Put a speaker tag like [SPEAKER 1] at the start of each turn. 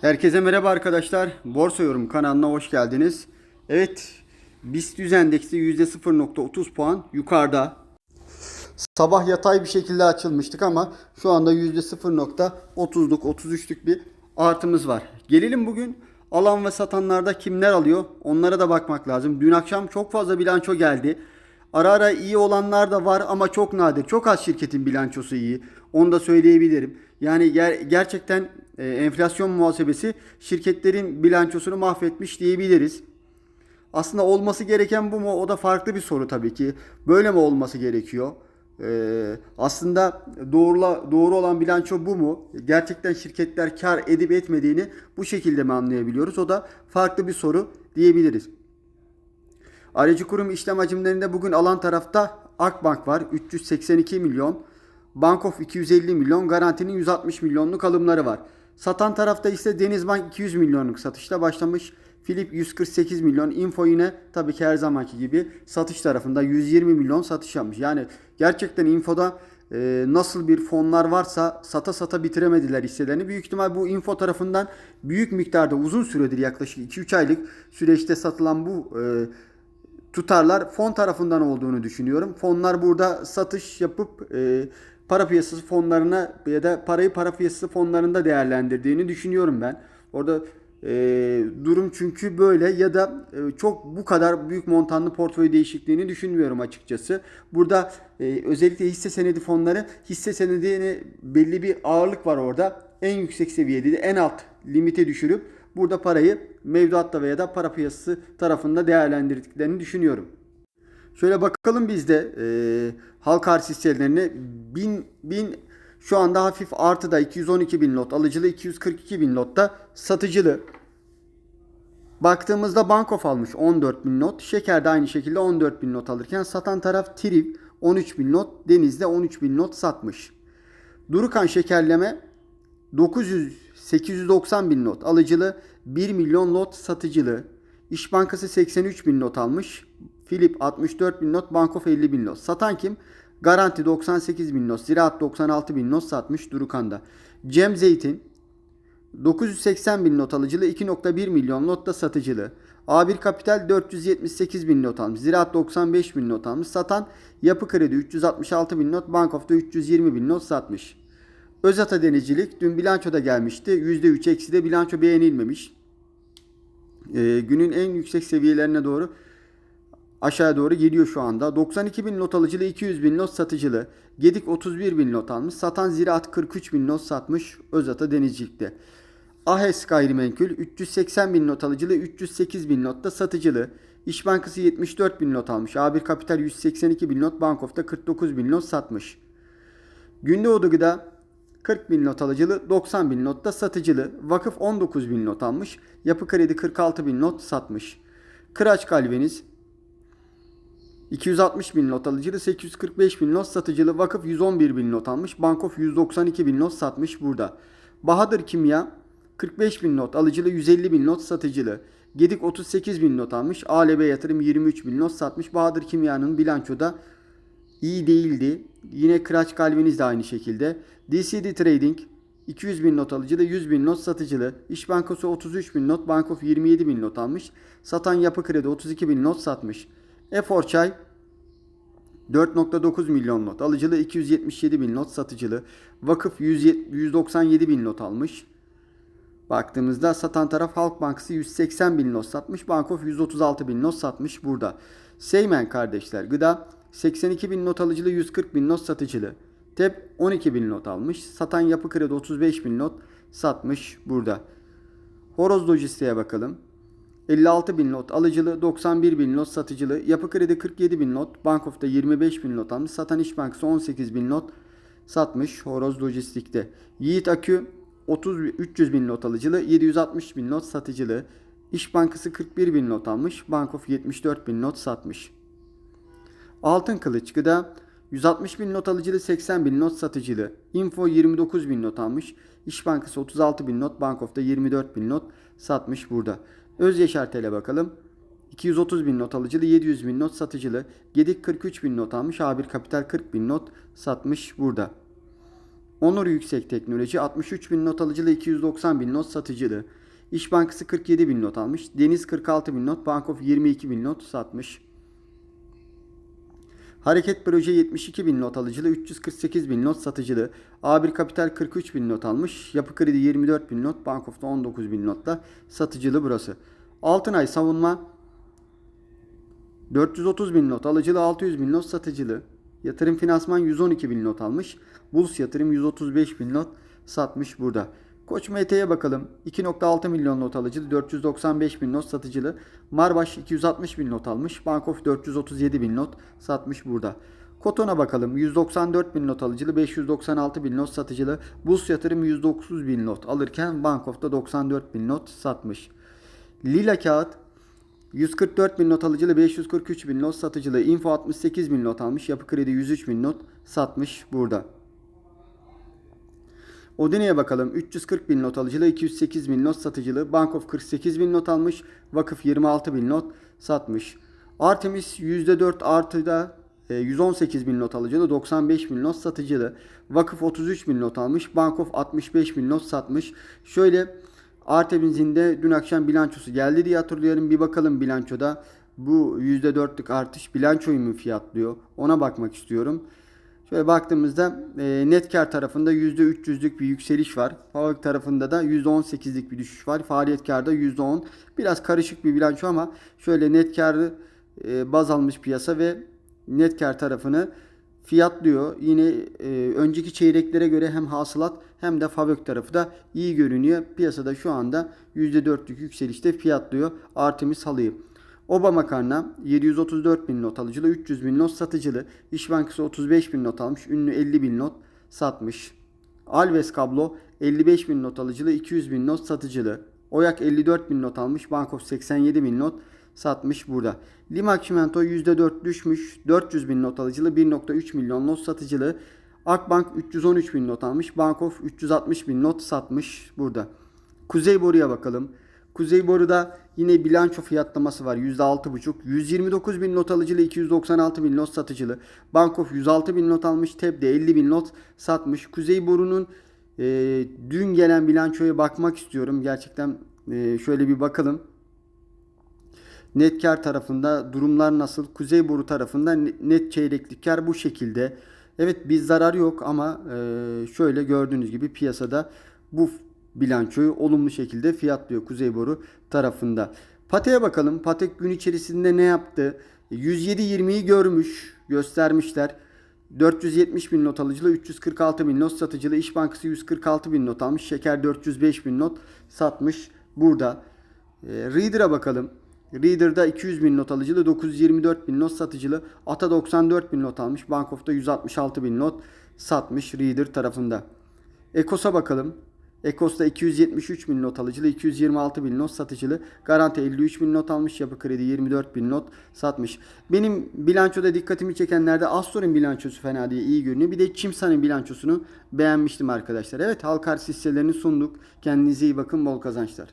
[SPEAKER 1] Herkese merhaba arkadaşlar. Borsa Yorum kanalına hoş geldiniz. Evet, BIST 100 endeksi %0.30 puan yukarıda. Sabah yatay bir şekilde açılmıştık ama şu anda %0.30'luk 33'lük bir artımız var. Gelelim bugün alan ve satanlarda kimler alıyor onlara da bakmak lazım. Dün akşam çok fazla bilanço geldi. Ara ara iyi olanlar da var ama çok nadir. Çok az şirketin bilançosu iyi. Onu da söyleyebilirim. Yani ger- gerçekten e, enflasyon muhasebesi şirketlerin bilançosunu mahvetmiş diyebiliriz. Aslında olması gereken bu mu? O da farklı bir soru tabii ki. Böyle mi olması gerekiyor? Ee, aslında doğrula, doğru olan bilanço bu mu? Gerçekten şirketler kar edip etmediğini bu şekilde mi anlayabiliyoruz? O da farklı bir soru diyebiliriz. Aracı kurum işlem hacimlerinde bugün alan tarafta Akbank var 382 milyon. Bankof 250 milyon. Garantinin 160 milyonluk alımları var. Satan tarafta ise Denizbank 200 milyonluk satışla başlamış. Philip 148 milyon. Info yine tabii ki her zamanki gibi satış tarafında 120 milyon satış yapmış. Yani gerçekten Info'da e, nasıl bir fonlar varsa sata sata bitiremediler hisselerini. Büyük ihtimal bu info tarafından büyük miktarda uzun süredir yaklaşık 2-3 aylık süreçte satılan bu e, tutarlar fon tarafından olduğunu düşünüyorum. Fonlar burada satış yapıp e, para piyasası fonlarına ya da parayı para piyasası fonlarında değerlendirdiğini düşünüyorum ben. Orada e, durum çünkü böyle ya da e, çok bu kadar büyük montanlı portföy değişikliğini düşünmüyorum açıkçası. Burada e, özellikle hisse senedi fonları hisse senedine belli bir ağırlık var orada. En yüksek seviyede de en alt limite düşürüp burada parayı mevduatta veya da para piyasası tarafında değerlendirdiklerini düşünüyorum. Şöyle bakalım biz de e, halka arz hisselerine 1000 bin şu anda hafif artıda 212 bin lot alıcılı 242 bin lotta satıcılı. Baktığımızda Bankof almış 14 bin not. Şeker de aynı şekilde 14 bin not alırken satan taraf Triv 13 bin not. Deniz'de 13 bin not satmış. Durukan şekerleme 900 890 bin not alıcılı 1 milyon lot satıcılı. İş Bankası 83 bin not almış. Philip 64 bin not. Bankof 50 bin not. Satan kim? Garanti 98 bin not. Ziraat 96 bin not satmış Durukan'da. Cem Zeytin 980 bin not alıcılı 2.1 milyon not da satıcılı. A1 Kapital 478 bin not almış. Ziraat 95 bin not almış. Satan Yapı Kredi 366 bin not. Bankof'ta 320 bin not satmış. Özata Denizcilik dün bilançoda gelmişti. %3 eksi de bilanço beğenilmemiş. Ee, günün en yüksek seviyelerine doğru aşağı doğru geliyor şu anda. 92 bin not alıcılı 200 bin not satıcılı. Gedik 31 bin not almış. Satan Ziraat 43 bin not satmış Özata Denizcilik'te. Ahes Gayrimenkul 380 bin not alıcılı 308 bin not da satıcılı. İş Bankası 74 bin not almış. A1 Kapital 182 bin not. Bankof'ta 49 bin not satmış. Gündoğdu Gıda 40 bin not alıcılı, 90 bin not da satıcılı. Vakıf 19 bin not almış. Yapı Kredi 46 bin not satmış. Kıraç Kalveniz 260 bin not alıcılı, 845 bin not satıcılı. Vakıf 111 bin not almış. Bankof 192 bin not satmış burada. Bahadır Kimya 45 bin not alıcılı, 150 bin not satıcılı. Gedik 38 bin not almış. ALB Yatırım 23 bin not satmış. Bahadır Kimya'nın bilançoda iyi değildi. Yine Kıraç Kalveniz de aynı şekilde. DCD Trading 200 bin not alıcılı, 100 bin not satıcılı. İş Bankası 33 bin not, Bankof 27 bin not almış. Satan Yapı Kredi 32 bin not satmış. Efor Çay 4.9 milyon not alıcılı, 277 bin not satıcılı. Vakıf 197 bin not almış. Baktığımızda satan taraf Halk Bankası 180 bin not satmış. Bankof 136 bin not satmış burada. Seymen kardeşler gıda 82 bin not alıcılı 140 bin not satıcılı. TEP 12 bin not almış. Satan Yapı Kredi 35 bin not satmış burada. Horoz Lojistik'e bakalım. 56 bin not alıcılı, 91 bin not satıcılı. Yapı Kredi 47 bin not. Bankof'ta 25 bin not almış. Satan İş Bankası 18 bin not satmış Horoz Lojistik'te. Yiğit Akü 30 300 bin not alıcılı, 760 bin not satıcılı. İş Bankası 41 bin not almış. Bankof 74 bin not satmış. Altın Kılıç Gıda 160 bin not alıcılı 80 bin not satıcılı. Info 29 bin not almış. İş Bankası 36 bin not. Bankof'ta 24 bin not satmış burada. Öz Yaşar bakalım. 230 bin not alıcılı 700 bin not satıcılı. Gedik 43 bin not almış. A1 Kapital 40 bin not satmış burada. Onur Yüksek Teknoloji 63 bin not alıcılı 290 bin not satıcılı. İş Bankası 47 bin not almış. Deniz 46 bin not. Bankof 22 bin not satmış. Hareket Proje 72 bin not alıcılı, 348 bin not satıcılı. A1 Kapital 43 bin not almış. Yapı Kredi 24 bin not. Bankof'ta 19 bin notla satıcılı burası. Altınay Savunma 430 bin not alıcılı, 600 bin not satıcılı. Yatırım Finansman 112 bin not almış. Buls Yatırım 135 bin not satmış burada. Koç MT'ye bakalım. 2.6 milyon not alıcılı, 495 bin not satıcılı. Marbaş 260 bin not almış. Bankof 437 bin not satmış burada. Koton'a bakalım. 194 bin not alıcılı, 596 bin not satıcılı. Bus Yatırım 109 bin not alırken Bankof'ta 94 bin not satmış. Lila Kağıt 144 bin not alıcılı, 543 bin not satıcılı. Info 68 bin not almış. Yapı Kredi 103 bin not satmış burada. Odine'ye bakalım. 340 bin not alıcılı, 208 bin not satıcılı. Bankof 48 bin not almış. Vakıf 26 bin not satmış. Artemis %4 artıda e, 118 bin not alıcılı, 95 bin not satıcılı. Vakıf 33 bin not almış. Bankof 65 bin not satmış. Şöyle Artemis'in de dün akşam bilançosu geldi diye hatırlıyorum. Bir bakalım bilançoda bu %4'lük artış bilançoyu mu fiyatlıyor? Ona bakmak istiyorum. Şöyle baktığımızda e, net kar tarafında %300'lük bir yükseliş var. Fabrik tarafında da %18'lik bir düşüş var. Faaliyet karda %10. Biraz karışık bir bilanço ama şöyle net karı e, baz almış piyasa ve net kar tarafını fiyatlıyor. Yine e, önceki çeyreklere göre hem hasılat hem de fabrik tarafı da iyi görünüyor. Piyasada şu anda %4'lük yükselişte fiyatlıyor Artemis halıyı. Oba makarna 734 bin not alıcılı, 300 bin not satıcılı. İş Bankası 35 bin not almış, ünlü 50 bin not satmış. Alves kablo 55 bin not alıcılı, 200 bin not satıcılı. Oyak 54 bin not almış, Bankof 87 bin not satmış burada. Limak Çimento %4 düşmüş, 400 bin not alıcılı, 1.3 milyon not satıcılı. Akbank 313 bin not almış, Bankof 360 bin not satmış burada. Kuzey Boru'ya bakalım. Kuzey Boru'da yine bilanço fiyatlaması var. %6,5. 129 bin not alıcılı, 296 bin not satıcılı. Bankof 106 bin not almış. TEB de 50 bin not satmış. Kuzey Boru'nun e, dün gelen bilançoya bakmak istiyorum. Gerçekten e, şöyle bir bakalım. Net kar tarafında durumlar nasıl? Kuzey Boru tarafında net çeyreklik kar bu şekilde. Evet bir zarar yok ama e, şöyle gördüğünüz gibi piyasada bu bilançoyu olumlu şekilde fiyatlıyor Kuzey Boru tarafında. Pate'ye bakalım. Patek gün içerisinde ne yaptı? 107.20'yi görmüş, göstermişler. 470 bin not alıcılı, 346 bin not satıcılı. İş Bankası 146 bin not almış. Şeker 405 bin not satmış burada. E, Reader'a bakalım. Reader'da 200 bin not alıcılı, 924 bin not satıcılı. Ata 94 bin not almış. Bankof'ta 166 bin not satmış Reader tarafında. Ekos'a bakalım. Ekos'ta 273 bin not alıcılı, 226 bin not satıcılı. Garanti 53 bin not almış. Yapı Kredi 24 bin not satmış. Benim bilançoda dikkatimi çekenlerde Astor'un bilançosu fena diye iyi görünüyor. Bir de Çimsa'nın bilançosunu beğenmiştim arkadaşlar. Evet halka arz hisselerini sunduk. Kendinize iyi bakın. Bol kazançlar.